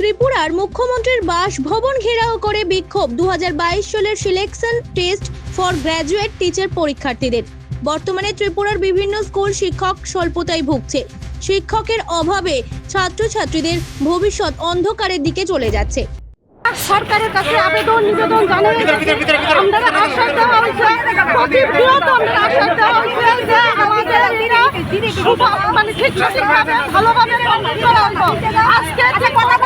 ত্রিপুরার মুখ্যমন্ত্রীর বাসভবন ঘেরাও করে বিক্ষোভ দু হাজার বাইশ সালের selection test for graduate teacher পরীক্ষার্থীদের বর্তমানে ত্রিপুরার বিভিন্ন স্কুল শিক্ষক স্বল্পতায় ভুগছে শিক্ষকের অভাবে ছাত্রছাত্রীদের ভবিষ্যৎ অন্ধকারের দিকে চলে যাচ্ছে সরকারের কাছে আবেদন নিবেদন জানিয়ে আমরা আশ্বাস দেওয়া হয়েছে প্রতি বৃহৎ আমরা আশ্বাস দেওয়া হয়েছে যে আমাদের মানে ঠিক ভালোভাবে কমপ্লিট করা হইব আজকে যে কথা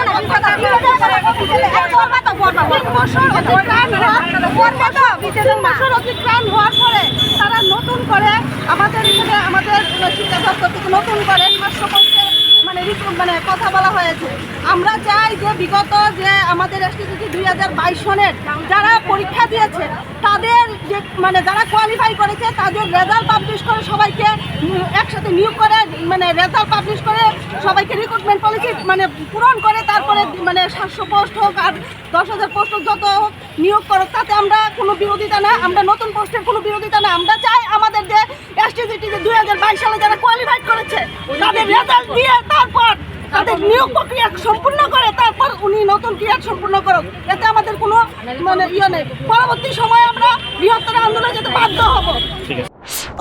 তারা নতুন করে আমাদের আমাদের নতুন করে সাতশো মানে কথা বলা হয়েছে আমরা চাই যে বিগত যে আমাদের এসটিসি দুই হাজার বাইশ সনের যারা পরীক্ষা দিয়েছে, তাদের যে মানে যারা কোয়ালিফাই করেছে, তাদের রেজাল্ট পাবলিশ করে সবাইকে একসাথে নিয়োগ করে মানে রেজাল্ট পাবলিশ করে সবাইকে রিক্রুটমেন্ট পলিসি মানে পূরণ করে, তারপরে মানে সাতশো পোস্ট হোক আর দশ হাজার পোস্ট যত নিয়োগ করুক, তাতে আমরা কোনো বিরোধিতা না, আমরা নতুন পোস্টের কোনো বিরোধিতা না, আমরা চাই আমাদের যে এসটিসিটি যে দুই হাজার বাইশ সালে যারা কোয়ালিফাইড করেছে, তাদের রেজাল্ট দিয়ে তারপর তাদের নিয়োগ প্রক্রিয়া সম্পূর্ণ করে, তারপর উনি নতুন ক্রিয়া সম্পূর্ণ করুক, এতে আমাদের মানে ইয়ে নেই পরবর্তী সময় আমরা বৃহত্তর আন্দোলনে যেতে বাধ্য হব।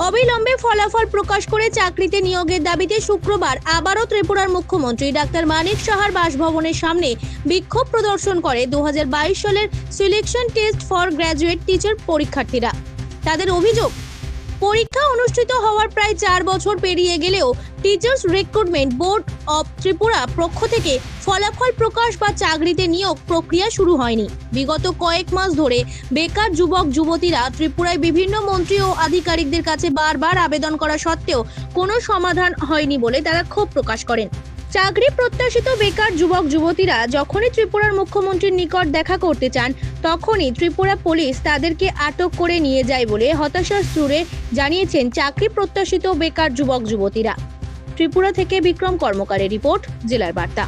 অবিলম্বে ফলাফল প্রকাশ করে চাকরিতে নিয়োগের দাবিতে শুক্রবার আবারও ত্রিপুরার মুখ্যমন্ত্রী ডাক্তার মানিক সাহার বাসভবনের সামনে বিক্ষোভ প্রদর্শন করে দু হাজার বাইশ সালের selection test for graduate teacher পরীক্ষার্থীরা। তাদের অভিযোগ পরীক্ষা অনুষ্ঠিত হওয়ার প্রায় চার বছর পেরিয়ে গেলেও teachers recruitment board of Tripura পক্ষ থেকে ফলাফল প্রকাশ বা চাকরিতে নিয়োগ প্রক্রিয়া শুরু হয়নি। বিগত কয়েক মাস ধরে বেকার যুবক, যুবতীরা ত্রিপুরায় বিভিন্ন মন্ত্রী ও আধিকারিকদের কাছে বারবার আবেদন করা সত্ত্বেও কোনো সমাধান হয়নি বলে তারা ক্ষোভ প্রকাশ করেন। চাকরি প্রত্যাশিত বেকার যুবক যুবতীরা যখনই ত্রিপুরার মুখ্যমন্ত্রীর নিকট দেখা করতে চান, তখনই ত্রিপুরা পুলিশ তাদেরকে আটক করে নিয়ে যায় বলে হতাশার সুরে জানিয়েছেন চাকরি প্রত্যাশিত বেকার যুবক যুবতীরা। ত্রিপুরা থেকে বিক্রম কর্মকারের রিপোর্ট, জেলার বার্তা।